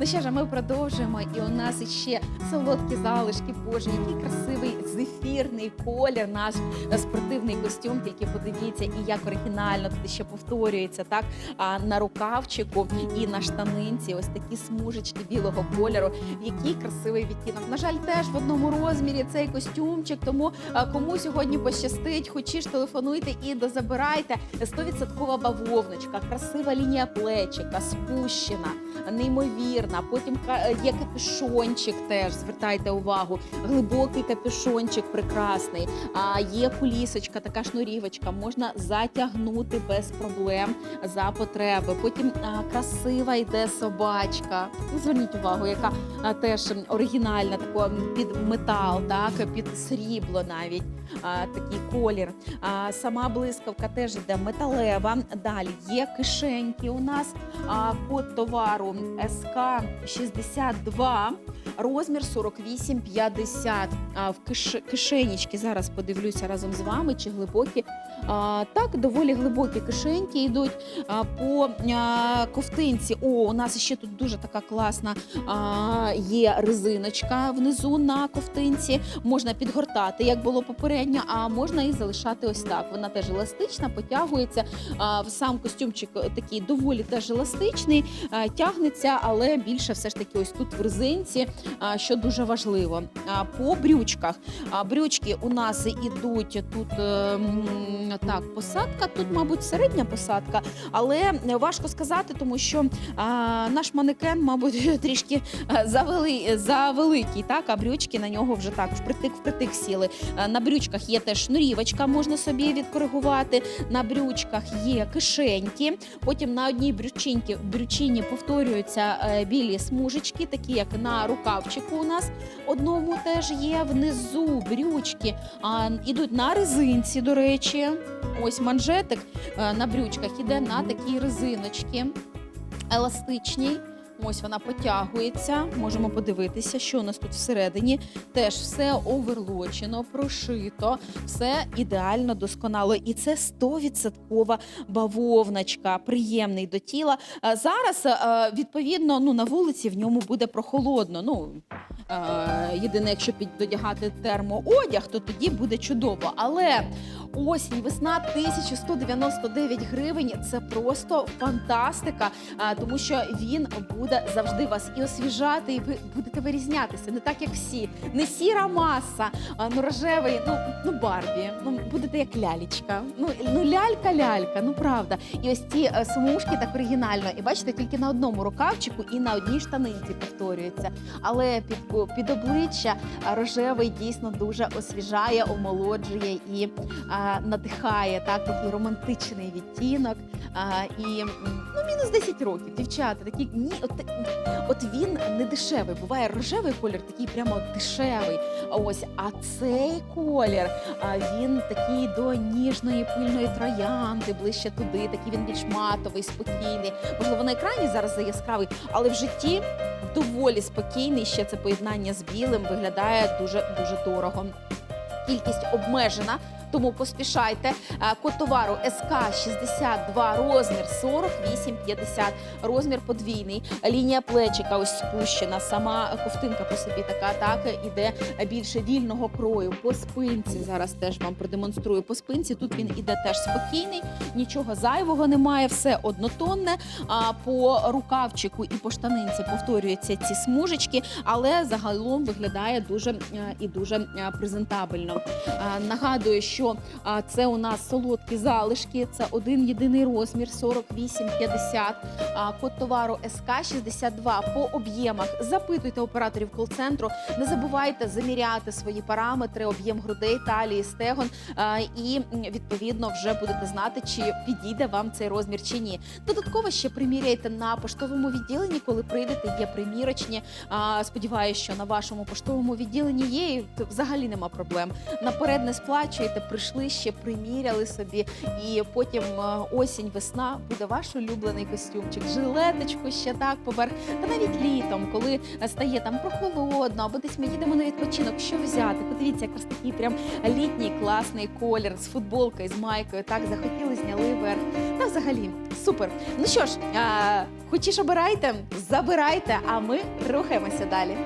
Ну що ж, ми продовжуємо. І у нас іще солодкі залишки. Боже, який красивий зефірний колір, наш е, спортивний костюм. Тільки подивіться, і як оригінально тут ще повторюється так а, на рукавчику і на штанинці. Ось такі смужечки білого кольору. Який красивий відтінок. На жаль, теж в одному розмірі цей костюмчик. Тому кому сьогодні пощастить, хочеш телефонуйте і дозабирайте. 100% бавовночка, красива лінія плечика, спущена, неймовірна. Потім є капюшончик теж, звертайте увагу. Глибокий капюшончик прекрасний. А є кулісочка, така шнурівочка, можна затягнути без проблем за потреби. Потім красива йде собачка. Зверніть увагу, яка теж оригінальна, тако, під метал, так, під срібло навіть такий колір. Сама блискавка теж йде металева. Далі є кишеньки у нас. Код товару СК 62. Розмір 48,50. А в киш... кишенічки зараз подивлюся разом з вами, чи глибокі. Так, доволі глибокі кишеньки йдуть по ковтинці. О, у нас ще тут дуже така класна є резиночка внизу на ковтинці. Можна підгортати, як було попередньо, а можна і залишати ось так. Вона теж еластична, потягується. Сам костюмчик такий доволі теж еластичний, тягнеться, але більше все ж таки ось тут в резинці, що дуже важливо. А, по брючках. Брючки у нас ідуть тут ем, так, посадка, тут, мабуть, середня посадка, але важко сказати, тому що а, наш манекен, мабуть, трішки завели, завеликий, так, а брючки на нього вже так впритик впритик сіли. На брючках є теж шнурівочка, можна собі відкоригувати. На брючках є кишеньки. Потім на одній брючинці, брючині повторюються е, білі смужечки, такі як на рукавчику у нас одному теж є. Внизу брючки а, ідуть на резинці, до речі. Ось манжетик е, на брючках іде на такій резиночці еластичній. Ось вона потягується. Можемо подивитися, що у нас тут всередині. Теж все оверлочено, прошито, все ідеально досконало. І це 100% бавовночка, приємний до тіла. Е, Зараз, е, відповідно, ну на вулиці в ньому буде прохолодно. Ну єдине, якщо піддодягати термоодяг, то тоді буде чудово. Але осінь, весна 1199 гривень. Це просто фантастика, а, тому що він буде завжди вас і освіжати, і ви будете вирізнятися. Не так, як всі. Не сіра маса, а ну рожевий, ну, ну Барбі. Ну будете як лялечка. Ну, ну лялька, лялька, ну правда. І ось ці е, смужки так оригінально. І бачите, тільки на одному рукавчику і на одній штанинці повторюється. Але під, під обличчя рожевий дійсно дуже освіжає, омолоджує і а, надихає так, такий романтичний відтінок. А, і ну, мінус 10 років, дівчата. Такі ні, от, от він не дешевий. Буває рожевий колір, такий прямо дешевий. Ось, а цей колір, а, він такий до ніжної пильної троянди, ближче туди. Такий він більш матовий, спокійний. Можливо, на екрані зараз яскравий, але в житті доволі спокійний. Ще це поєднання з білим виглядає дуже дуже дорого. Кількість обмежена, тому поспішайте. Е, Код товару СК 62, розмір 48,50, розмір подвійний. Лінія плечика ось спущена. Сама ковтинка по собі така, так іде більше вільного крою. По спинці зараз теж вам продемонструю. По спинці тут він іде теж спокійний, нічого зайвого немає, все однотонне. А по рукавчику і по штанинці повторюються ці смужечки, але загалом виглядає дуже е, і дуже е, презентабельно. Нагадую, що е, це у нас солодкі залишки, це один єдиний розмір 48,50. А, Код товару СК 62 по об'ємах. Запитуйте операторів кол-центру. Не забувайте заміряти свої параметри, об'єм грудей, талії, стегон. І відповідно вже будете знати, чи підійде вам цей розмір чи ні. Додатково ще приміряйте на поштовому відділенні, коли прийдете. Є примірочні. Сподіваюся, що на вашому поштовому відділенні є. і Взагалі нема проблем. Наперед не сплачуєте, прийшли ще приміряли собі, і потім е, осінь, весна буде ваш улюблений костюмчик, жилеточку ще так поверх. Та навіть літом, коли стає там прохолодно, або десь ми їдемо на відпочинок, що взяти? Подивіться, якраз такий прям літній класний колір з футболкою, з майкою. Так захотіли, зняли верх. Та взагалі супер. Ну що ж, а, хочеш обирайте, забирайте, а ми рухаємося далі.